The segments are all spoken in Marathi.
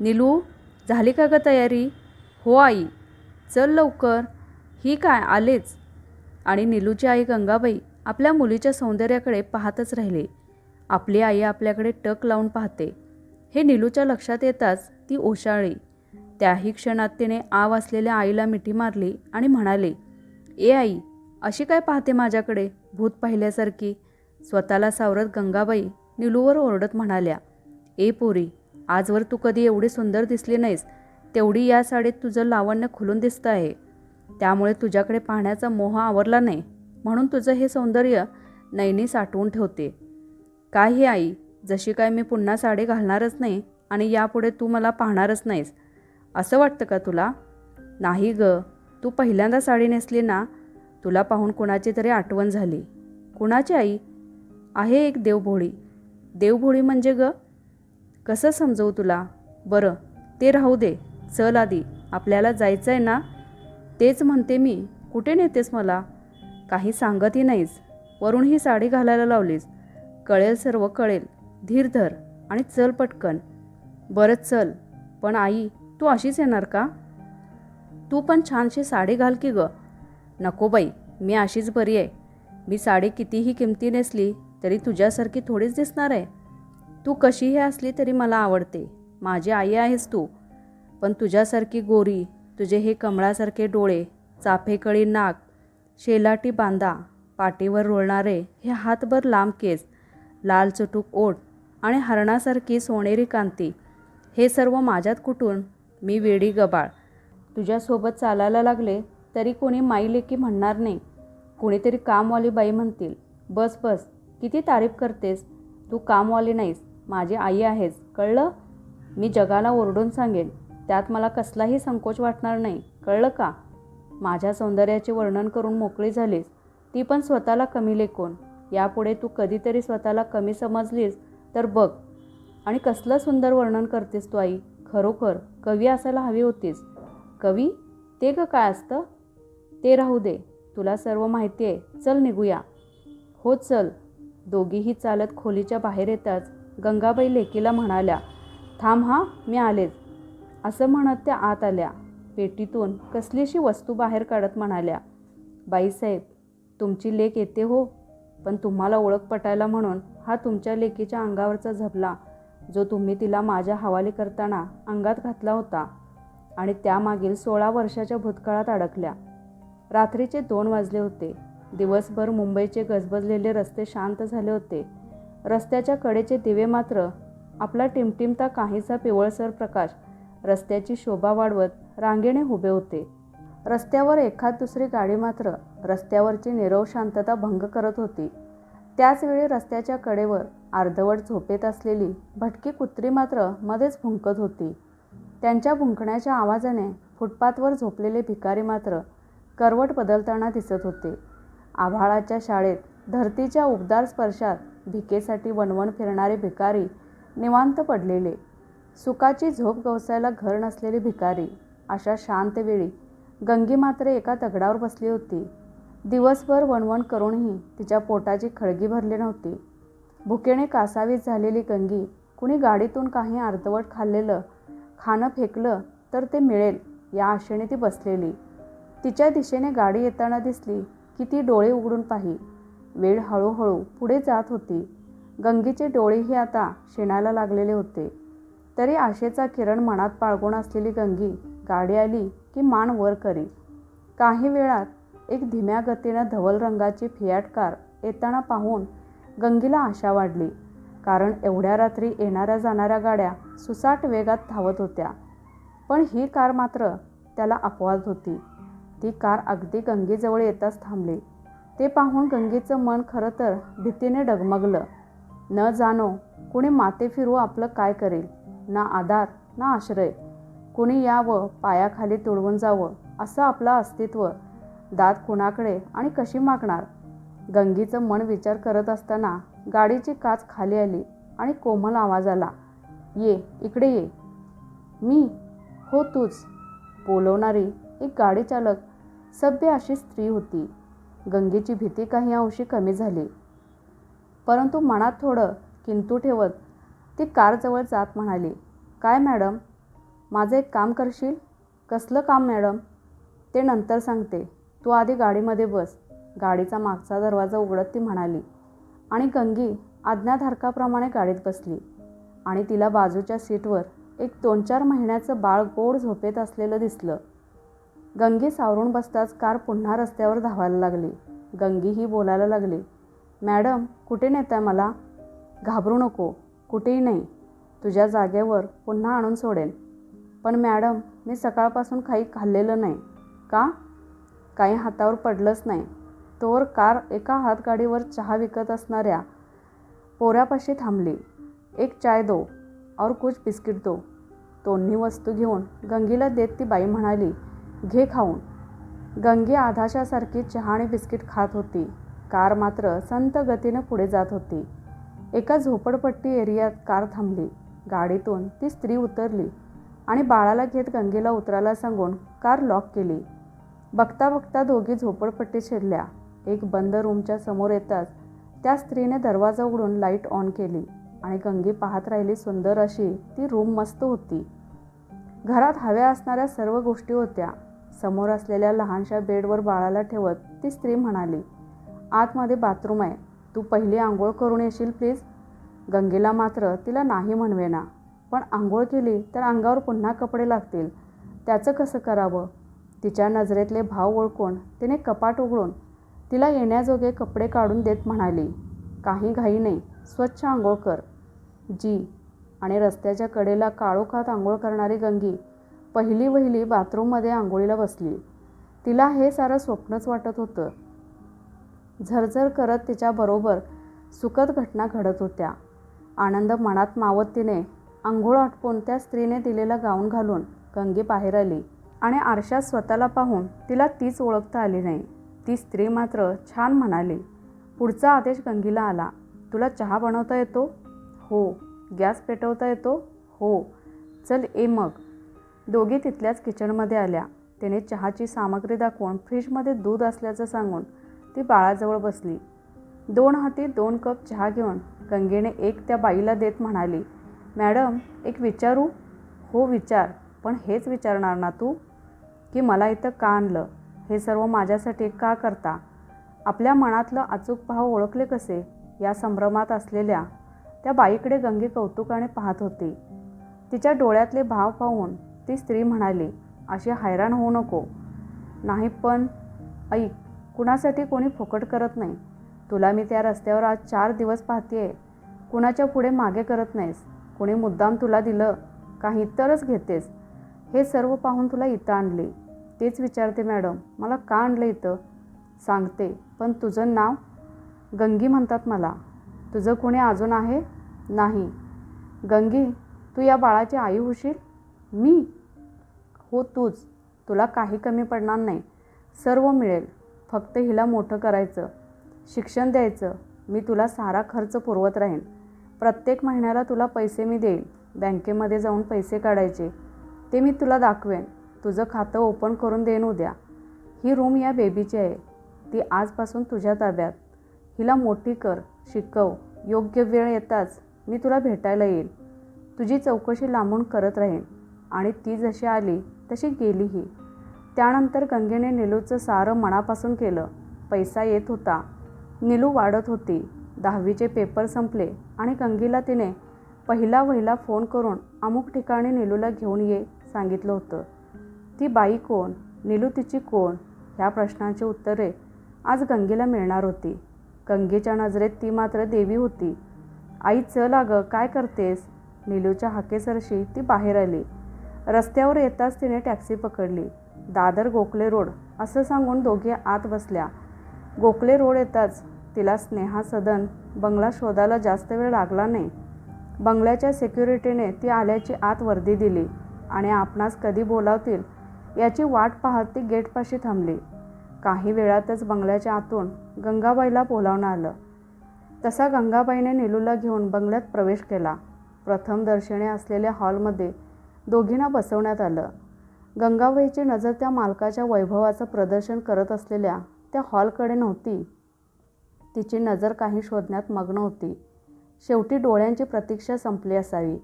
निलू झाली का ग तयारी? हो आई. चल लवकर. ही काय? आलेच. आणि निलूची आई गंगाबाई आपल्या मुलीच्या सौंदर्याकडे पाहतच राहिले. आपली आई आपल्याकडे टक लावून पाहते. हे निलूच्या लक्षात येताच ती ओशाळली. त्याही क्षणात तिने आव असलेल्या आईला मिठी मारली आणि म्हणाले ए आई अशी काय पाहते माझ्याकडे? भूत पाहिल्यासारखी. स्वतःला सावरत गंगाबाई निलूवर ओरडत म्हणाल्या ए पोरी आजवर तू कधी एवढी सुंदर दिसली नाहीस. तेवढी या साडीत तुझं लावण्य खुलून दिसतं आहे. त्यामुळे तुझ्याकडे पाहण्याचा मोह आवरला नाही. म्हणून तुझं हे सौंदर्य नैनी साठवून ठेवते. काय ही आई? जशी काय मी पुन्हा साडी घालणारच नाही आणि यापुढे तू मला पाहणारच नाहीस. असं वाटतं का तुला? नाही ग. तू पहिल्यांदा साडी नेसली ना? तुला पाहून कुणाची तरी आठवण झाली. कुणाची आई? आहे एक देवभोळी. देवभोळी म्हणजे ग? कसं समजवू तुला? बरं ते राहू दे. चल आधी. आपल्याला जायचं आहे ना? तेच म्हणते मी. कुठे नेतेस मला? काही सांगतही नाहीस. वरून ही साडी घालायला लावलीस. कळेल सर्व कळेल. धीर धर आणि चल पटकन. बरं चल. पण आई तू अशीच येणार का? तू पण छानशी साडी घाल की ग. नको बाई मी अशीच बरी आहे. मी साडी कितीही किमती नेसली तरी तुझ्यासारखी थोडीच दिसणार आहे. तू कशीही असली तरी मला आवडते. माझी आई आहेस तू. पण तुझ्यासारखी गोरी तुझे हे कमळासारखे डोळे चाफेकळी नाक शेलाटी बांधा पाठीवर रोळणारे हे हातभर लांब केस लाल चुटूक ओठ आणि हरणासारखी सोनेरी कांती हे सर्व माझ्यात कुठून? मी वेडी गबाळ. तुझ्यासोबत चालायला लागले तरी कोणी माई लेकी म्हणणार नाही. कोणीतरी कामवाली बाई म्हणतील बस बस किती तारीफ करतेस? तू कामवाली नाहीस. माझी आई आहेस कळलं? मी जगाला ओरडून सांगेन. त्यात मला कसलाही संकोच वाटणार नाही कळलं का? माझ्या सौंदर्याचे वर्णन करून मोकळी झालीस. ती पण स्वतःला कमी लेखून. यापुढे तू कधीतरी स्वतःला कमी समजलीस तर बघ. आणि कसलं सुंदर वर्णन करतेस तू आई. खरोखर कवी असायला हवी होतीस. कवी? ते ग काय असतं? ते राहू दे. तुला सर्व माहिती आहे. चल निघूया. हो चल. दोघीही चालत खोलीच्या बाहेर येताच गंगाबाई लेकीला म्हणाल्या थांब हा मी आलेच. असं म्हणत त्या आत आल्या. पेटीतून कसलीशी वस्तू बाहेर काढत म्हणाल्या बाईसाहेब तुमची लेक येते हो पण तुम्हाला ओळख पटायला म्हणून हा तुमच्या लेकीच्या अंगावरचा झबला जो तुम्ही तिला माझ्या हवाली करताना अंगात घातला होता आणि त्यामागील सोळा वर्षाच्या भूतकाळात अडकल्या. रात्रीचे दोन वाजले होते. दिवसभर मुंबईचे गजबजलेले रस्ते शांत झाले होते. रस्त्याच्या कडेचे दिवे मात्र आपला टिमटिमता काहीसा पिवळसर प्रकाश रस्त्याची शोभा वाढवत रांगेने उभे होते. रस्त्यावर एखाद दुसरी गाडी मात्र रस्त्यावरची निरव शांतता भंग करत होती. त्याचवेळी रस्त्याच्या कडेवर अर्धवट झोपेत असलेली भटकी कुत्री मात्र मध्येच भुंकत होती. त्यांच्या भुंकण्याच्या आवाजाने फुटपाथवर झोपलेले भिकारी मात्र करवट बदलताना दिसत होते. आभाळाच्या शाळेत धरतीच्या उबदार स्पर्शात भिकेसाठी वणवण फिरणारे भिकारी निवांत पडलेले. सुखाची झोप गवसायला घर नसलेली भिकारी अशा शांतवेळी गंगी मात्र एका दगडावर बसली होती. दिवसभर वणवण करूनही तिच्या पोटाची खळगी भरली नव्हती. भुकेने कासावीस झालेली गंगी कुणी गाडीतून काही अर्धवट खाल्लेलं खाणं फेकलं तर ते मिळेल या आशेने ती बसलेली. तिच्या दिशेने गाडी येताना दिसली की ती डोळे उघडून पाही वेळ हळूहळू पुढे जात होती. गंगीचे डोळेही आता शेणायला लागलेले होते. तरी आशेचा किरण मनात पाळगून असलेली गंगी गाडी आली की मान वर करी. काही वेळात एक धीम्या गतीनं धवल रंगाची फियाट कार येताना पाहून गंगीला आशा वाढली. कारण एवढ्या रात्री येणाऱ्या जाणाऱ्या गाड्या सुसाट वेगात धावत होत्या. पण ही कार मात्र त्याला अपवाद होती. ती कार अगदी गंगेजवळ येताच थांबली. ते पाहून गंगेचं मन खरं तर भीतीने डगमगलं. न जाणो कुणी माते फिरू आपलं काय करेल? ना आधार ना आश्रय. कुणी यावं पायाखाली तुडवून जावं असं आपलं अस्तित्व. दात कुणाकडे आणि कशी मागणार? गंगीचं मन विचार करत असताना गाडीची काच खाली आली आणि कोमल आवाज आला. ये इकडे ये. मी? हो तूच. बोलवणारी एक गाडीचालक सभ्य अशी स्त्री होती. गंगेची भीती काही अंशी कमी झाली. परंतु मनात थोडं किंतू ठेवत ती कारजवळ जात म्हणाली काय मॅडम? माझं एक काम करशील? कसलं काम मॅडम? ते नंतर सांगते. तू आधी गाडीमध्ये बस. गाडीचा मागचा दरवाजा उघडत ती म्हणाली. आणि गंगी आज्ञाधारकाप्रमाणे गाडीत बसली. आणि तिला बाजूच्या सीटवर एक दोन चार महिन्याचं बाळ गोड झोपेत असलेलं दिसलं. गंगी सावरून बसताच कार पुन्हा रस्त्यावर धावायला लागली. गंगी ही बोलायला लागली मॅडम कुठे नेताय मला? घाबरू नको कुठेही नाही. तुझ्या जागेवर पुन्हा आणून सोडेन. पण मॅडम मी सकाळपासून काही खाल्लेलं नाही. का? काही हातावर पडलंच नाही. तोवर कार एका हातगाडीवर चहा विकत असणाऱ्या पोऱ्यापाशी थांबली. एक चाय दो और कुछ बिस्किट दो. दोन्ही वस्तू घेऊन गंगीला देत ती बाई म्हणाली घे खाऊन. गंगी आधाशासारखी चहा आणि बिस्किट खात होती. कार मात्र संत गतीने पुढे जात होती. एका झोपडपट्टी एरियात कार थांबली. गाडीतून ती स्त्री उतरली आणि बाळाला घेत गंगेला उतरायला सांगून कार लॉक केली. बघता बघता दोघी झोपडपट्टी शिरल्या. एक बंद रूमच्या समोर येताच त्या स्त्रीने दरवाजा उघडून लाइट ऑन केली आणि गंगी पाहत राहिली सुंदर अशी ती रूम मस्त होती. घरात हव्या असणाऱ्या सर्व गोष्टी होत्या. समोर असलेल्या लहानशा बेडवर बाळाला ठेवत ती स्त्री म्हणाली आतमध्ये बाथरूम आहे. तू पहिली आंघोळ करून येशील प्लीज? गंगेला मात्र तिला नाही म्हणवेना. पण आंघोळ केली तर अंगावर पुन्हा कपडे लागतील. त्याचं कसं करावं? तिच्या नजरेतले भाव ओळखून तिने कपाट उघडून तिला येण्याजोगे कपडे काढून देत म्हणाली काही घाई नाही. स्वच्छ आंघोळ कर. जी. आणि रस्त्याच्या कडेला काळोखात आंघोळ करणारी गंगी पहिली वहिली बाथरूममध्ये आंघोळीला बसली. तिला हे सारं स्वप्नच वाटत होतं. झरझर करत तिच्याबरोबर सुखद घटना घडत होत्या. आनंद मनात मावत तिने आंघोळ आटपून त्या स्त्रीने दिलेला गाऊन घालून गंगे बाहेर आली आणि आरशात स्वतःला पाहून तिला तीच ओळखता आली नाही. ती स्त्री मात्र छान म्हणाली पुढचा आदेश गंगीला आला. तुला चहा बनवता येतो? हो. गॅस पेटवता येतो? हो. चल ए मग. दोघी तिथल्याच किचनमध्ये आल्या. तिने चहाची सामग्री दाखवून फ्रीजमध्ये दूध असल्याचं सांगून ती बाळाजवळ बसली. दोन हाती दोन कप चहा घेऊन गंगेने एक त्या बाईला देत म्हणाली मॅडम एक विचारू? हो विचार. पण हेच विचारणार ना तू? की मला इथं का आणलं? हे सर्व माझ्यासाठी का करता? आपल्या मनातलं अचूक भाव ओळखले कसे? या संभ्रमात असलेल्या त्या बाईकडे गंगे कौतुकाने पाहत होती. तिच्या डोळ्यातले भाव पाहून ती स्त्री म्हणाली अशी हैराण होऊ नको. नाही पण ऐक कुणासाठी कोणी फुकट करत नाही. तुला मी त्या रस्त्यावर आज चार दिवस पाहतेय. कुणाच्या पुढे मागे करत नाहीस. कोणी मुद्दाम तुला दिलं काही तरच घेतेस. हे सर्व पाहून तुला इथं आणले. तेच विचारते मॅडम मला का आणलं इथं? सांगते पण तुझं नाव गंगी म्हणतात मला. तुझं कोणी अजून आहे? नाही. गंगी तू या बाळाची आई होशील? मी? हो तूच. तुला काही कमी पडणार नाही. सर्व मिळेल. फक्त हिला मोठं करायचं. शिक्षण द्यायचं. मी तुला सारा खर्च पुरवत राहीन. प्रत्येक महिन्याला तुला पैसे मी देईन. बँकेमध्ये जाऊन पैसे काढायचे. ते मी तुला दाखवेन. तुझं खातं ओपन करून देईन उद्या. ही रूम या बेबीची आहे. ती आजपासून तुझ्या ताब्यात. हिला मोठी कर. शिकव. योग्य वेळ येताच मी तुला भेटायला येईल. तुझी चौकशी लांबून करत राहीन. आणि ती जशी आली तशी गेलीही. त्यानंतर गंगेने निलूचं सारं मनापासून केलं. पैसा येत होता. निलू वाढत होती. दहावीचे पेपर संपले आणि गंगीला तिने पहिला वहिला फोन करून अमुक ठिकाणी निलूला घेऊन ये सांगितलं होतं. ती बाई कोण? निलू तिची कोण? ह्या प्रश्नांची उत्तरे आज गंगेला मिळणार होती. गंगेच्या नजरेत ती मात्र देवी होती. आई चल अगं काय करतेस? निलूच्या हाकेसरशी ती बाहेर आली. रस्त्यावर येताच तिने टॅक्सी पकडली. दादर गोखले रोड असं सांगून दोघे आत बसल्या. गोखले रोड येताच तिला स्नेहा सदन बंगला शोधायला जास्त वेळ लागला नाही. बंगल्याच्या सिक्युरिटीने ती आल्याची आत वर्दी दिली आणि आपणास कधी बोलावतील याची वाट पाहत ती गेटपाशी थांबली. काही वेळातच बंगल्याच्या आतून गंगाबाईला बोलावणं आलं. तसा गंगाबाईने निलूला घेऊन बंगल्यात प्रवेश केला. प्रथम दर्शने असलेल्या हॉलमध्ये दोघींना बसवण्यात आलं. गंगाबाईची नजर त्या मालकाच्या वैभवाचं प्रदर्शन करत असलेल्या त्या हॉलकडे नव्हती. तिची नजर काही शोधण्यात मग्न होती. शेवटी डोळ्यांची प्रतीक्षा संपली असावी.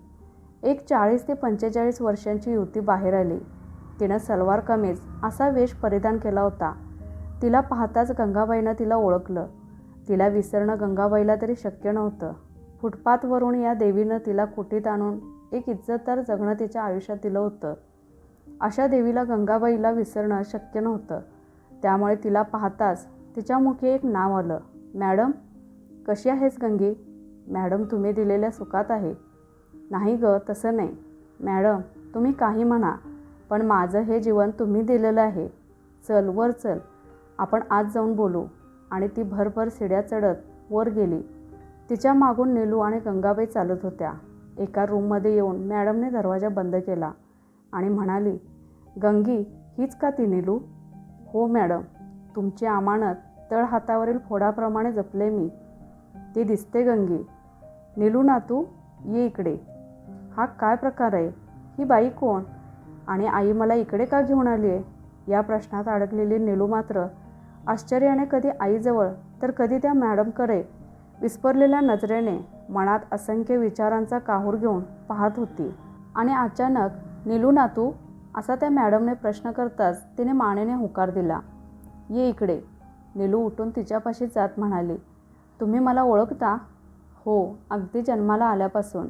एक चाळीस ते पंचेचाळीस वर्षांची युवती बाहेर आली. तिनं सलवार कमीज असा वेश परिधान केला होता. तिला पाहताच गंगाबाईनं तिला ओळखलं. तिला विसरणं गंगाबाईला तरी शक्य नव्हतं. फुटपाथवरून या देवीनं तिला कुटीत आणून एक इज्जतदार जगणं तिच्या आयुष्यात दिलं होतं. अशा देवीला गंगाबाईला विसरणं शक्य नव्हतं. त्यामुळे तिला पाहताच तिच्या मुखी एक नाव आलं. मॅडम कशी आहेस गंगी? मॅडम तुम्ही दिलेल्या सुखात आहे. नाही ग तसं नाही. मॅडम तुम्ही काही म्हणा पण माझं हे जीवन तुम्ही दिलेलं आहे. चल वर चल. आपण आज जाऊन बोलू. आणि ती भरभर शिड्या चढत वर गेली. तिच्या मागून नीलू आणि गंगाबाई चालत होत्या. एका रूममध्ये येऊन मॅडमने दरवाजा बंद केला आणि म्हणाली गंगी हीच का ती नीलू? हो मॅडम तुमची अमानत तळ हातावरील फोडाप्रमाणे जपले मी. ती दिसते गंगी. नीलू ना तू ये इकडे. हा काय प्रकार आहे? ही बाई कोण? आणि आई मला इकडे का घेऊन आली आहे? या प्रश्नात अडकलेली नीलू मात्र आश्चर्याने कधी आईजवळ तर कधी त्या मॅडमकडे विस्परलेल्या नजरेने मनात असंख्य विचारांचा काहूर घेऊन पाहत होती. आणि अचानक निलू नातू असा त्या मॅडमने प्रश्न करताच तिने मानेने होकार दिला. ये इकडे. निलू उठून तिच्यापाशी जात म्हणाली तुम्ही मला ओळखता? हो अगदी जन्माला आल्यापासून.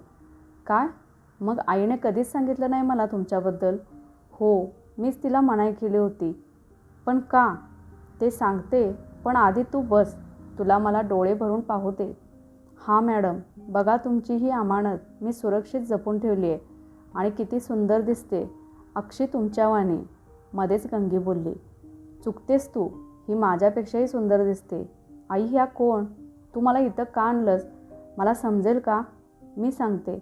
काय? मग आईने कधीच सांगितलं नाही मला तुमच्याबद्दल? हो मीच तिला मनाई केली होती. पण का? ते सांगते पण आधी तू बस तुला मला डोळे भरून पाहू दे हां मॅडम बघा तुमची ही अमानत मी सुरक्षित जपून ठेवली आहे. आणि किती सुंदर दिसते. अक्षी तुमच्यावानी मध्येच गंगी बोलली. चुकतेस तू ही माझ्यापेक्षाही सुंदर दिसते. आई ह्या कोण? तू मला इथं का आणलंस? मला समजेल का? मी सांगते.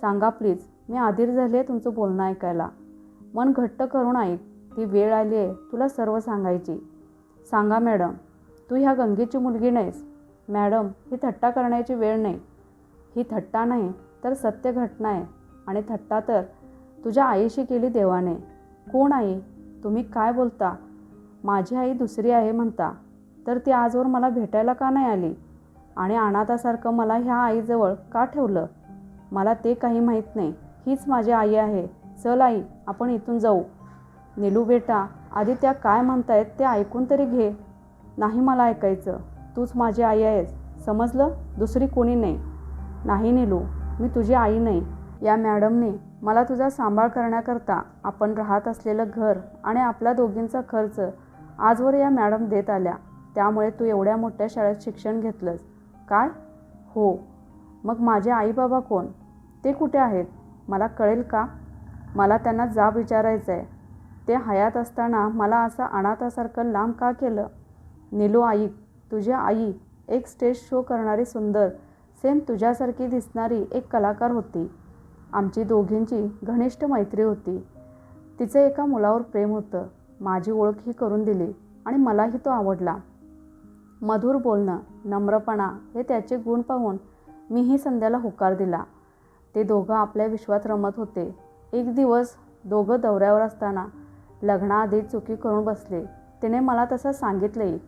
सांगा प्लीज मी आधीर झाली आहे तुमचं बोलणं ऐकायला. मन घट्ट करून ऐक ती वेळ आली आहे तुला सर्व सांगायची. सांगा मॅडम तू ह्या गंगेची मुलगी नाहीस. मॅडम ही थट्टा करण्याची वेळ नाही. ही थट्टा नाही तर सत्य घटना आहे. आणि थट्टा तर तुझ्या आईशी केली देवाने. कोण आई? तुम्ही काय बोलता? माझी आई दुसरी आहे म्हणता. तर ती आजवर मला भेटायला का नाही आली? आणि अनाथासारखं मला ह्या आईजवळ का ठेवलं? मला ते काही माहीत नाही. हीच माझी आई आहे. चल आई आपण इथून जाऊ. नेलू बेटा आधी त्या काय म्हणतायत ते ऐकून तरी घे. नाही मला ऐकायचं. तूच माझी आई आहेस. समजलं? दुसरी कोणी नाही. नाही नेलू मी तुझी आई नाही. या मॅडमने मला तुझा सांभाळ करण्याकरता आपण राहत असलेलं घर आणि आपल्या दोघींचा खर्च आजवर या मॅडम देत आल्या. त्यामुळे तू एवढ्या मोठ्या शाळेत शिक्षण घेतलंस. काय? हो. मग माझे आई बाबा कोण? ते कुठे आहेत? मला कळेल का? मला त्यांना जाब विचारायचं आहे ते हयात असताना मला असं अनाथासारखं लांब का केलं? निलो आई तुझी आई एक स्टेज शो करणारी सुंदर सेम तुझ्यासारखी दिसणारी एक कलाकार होती. आमची दोघींची घनिष्ठ मैत्री होती. तिचं एका मुलावर प्रेम होतं. माझी ओळख ही करून दिली आणि मलाही तो आवडला. मधुर बोलणं नम्रपणा हे त्याचे गुण पाहून मीही संध्याला होकार दिला. ते दोघं आपल्या विश्वात रमत होते. एक दिवस दोघं दौऱ्यावर असताना लग्नाआधी चुकी करून बसले. तिने मला तसं सांगितलंही.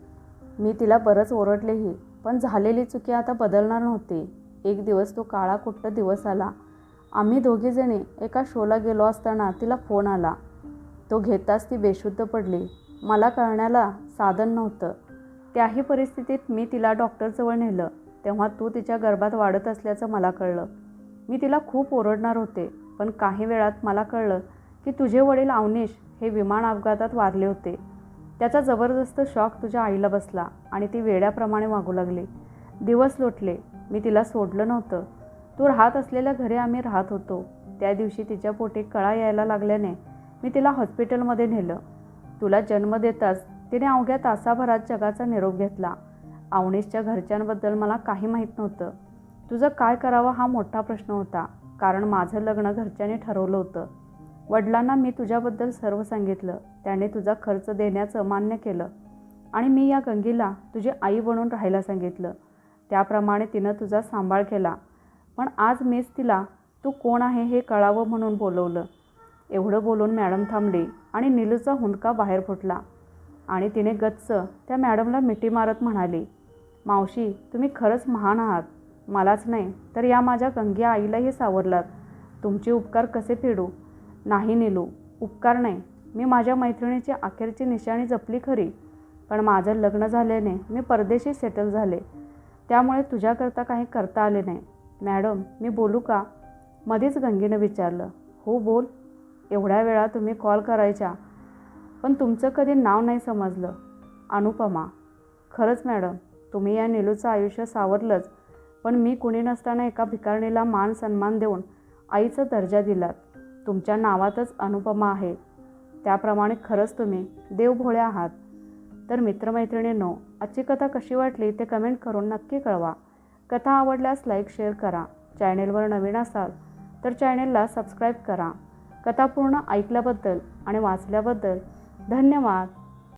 मी तिला बरंच ओरडलेही पण झालेली चुकी आता बदलणार नव्हती. एक दिवस तो काळा कुट्ट दिवस आला. आम्ही दोघीजणी एका शोला गेलो असताना तिला फोन आला. तो घेताच ती बेशुद्ध पडली. मला कळण्याला साधन नव्हतं. त्याही परिस्थितीत मी तिला डॉक्टरजवळ नेलं. तेव्हा तू तिच्या गर्भात वाढत असल्याचं मला कळलं. मी तिला खूप ओरडणार होते पण काही वेळात मला कळलं की तुझे वडील अवनीश हे विमान अपघातात वारले होते. त्याचा जबरदस्त शॉक तुझ्या आईला बसला आणि ती वेड्याप्रमाणे वागू लागली. दिवस लोटले. मी तिला सोडलं नव्हतं. तू राहत असलेल्या घरी आम्ही राहत होतो. त्या दिवशी तिच्या पोटी कळा यायला लागल्याने मी तिला हॉस्पिटलमध्ये नेलं. तुला जन्म देताच तिने अवघ्या तासाभरात जगाचा निरोप घेतला. अवनीशच्या घरच्यांबद्दल मला काही माहीत नव्हतं. तुझं काय करावं हा मोठा प्रश्न होता. कारण माझं लग्न घरच्यांनी ठरवलं होतं. वडिलांना मी तुझ्याबद्दल सर्व सांगितलं. त्याने तुझा खर्च देण्याचं मान्य केलं. आणि मी या गंगीला तुझी आई बनून राहायला सांगितलं. त्याप्रमाणे तिनं तुझा सांभाळ केला. पण आज मीच तिला तू कोण आहे हे कळावं म्हणून बोलवलं. एवढं बोलून मॅडम थांबली आणि नीलूचा हुंदका बाहेर फुटला. आणि तिने गच्च त्या मॅडमला मिठी मारत म्हणाली मावशी तुम्ही खरंच महान आहात. मलाच नाही तर या माझ्या गंगी आईलाही सावरलात. तुमचे उपकार कसे फेडू? नाही नेलो उपकार नाही. मी माझ्या मैत्रिणीची अखेरची निशाणी जपली खरी पण माझं लग्न झाल्याने मी परदेशी सेटल झाले. त्यामुळे तुझ्याकरता काही करता आले नाही. मॅडम मी बोलू का? मध्येच गंगेनं विचारलं. हो बोल. एवढ्या वेळा तुम्ही कॉल करायच्या पण तुमचं कधी नाव नाही समजलं. अनुपमा. खरंच मॅडम तुम्ही या निलूचं आयुष्य सावरलंच पण मी कुणी नसताना एका भिकारणीला मान सन्मान देऊन आईचा दर्जा दिलात. तुमच्या नावातच अनुपमा आहे. त्याप्रमाणे खरंच तुम्ही देवभोळे आहात. तर मित्रमैत्रिणींनो आजची कथा कशी वाटली ते कमेंट करून नक्की कळवा. कथा आवडल्यास लाईक शेअर करा. चॅनेलवर नवीन असाल तर चॅनेलला सबस्क्राईब करा. कथा पूर्ण ऐकल्याबद्दल आणि वाचल्याबद्दल धन्यवाद.